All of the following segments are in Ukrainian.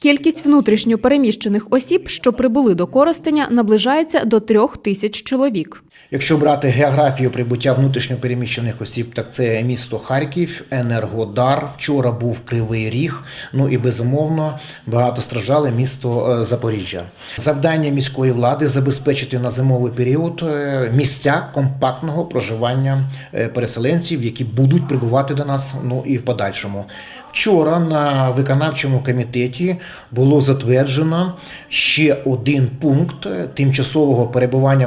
Кількість внутрішньо переміщених осіб, що прибули до Коростеня, наближається до трьох тисяч чоловік. Якщо брати географію прибуття внутрішньопереміщених осіб, так це місто Харків, Енергодар. Вчора був Кривий Ріг. Ну і безумовно багато страждали місто е, Запоріжжя. Завдання міської влади забезпечити на зимовий період е, місця компактного проживання е, переселенців, які будуть прибувати до нас. Ну і в подальшому. Вчора на виконавчому комітеті було затверджено ще один пункт е, тимчасового перебування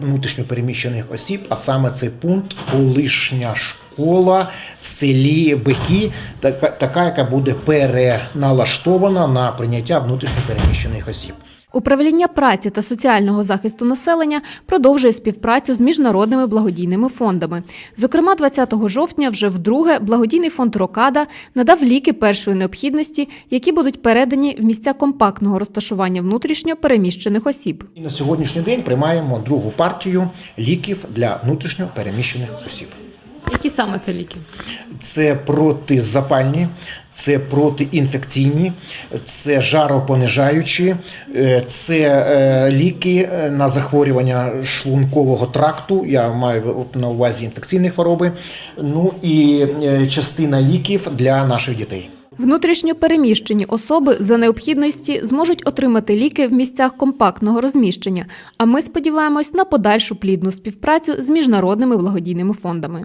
внутрішньо переміщених осіб, а саме цей пункт колишня школа в селі Бехі, така, така яка буде переналаштована на прийняття внутрішньопереміщених осіб. Управління праці та соціального захисту населення продовжує співпрацю з міжнародними благодійними фондами. Зокрема, 20 жовтня вже вдруге благодійний фонд Рокада надав ліки першої необхідності, які будуть передані в місця компактного розташування внутрішньо переміщених осіб. І на сьогоднішній день приймаємо другу партію ліків для внутрішньопереміщених осіб. Які саме це ліки? Це протизапальні, це протиінфекційні, це жаропонижаючі, е, це е, ліки е, на захворювання шлункового тракту. Я маю на увазі інфекційні хвороби. Ну і частина ліків для наших дітей. Внутрішньо переміщені особи за необхідності зможуть отримати ліки в місцях компактного розміщення. А ми сподіваємось на подальшу плідну співпрацю з міжнародними благодійними фондами.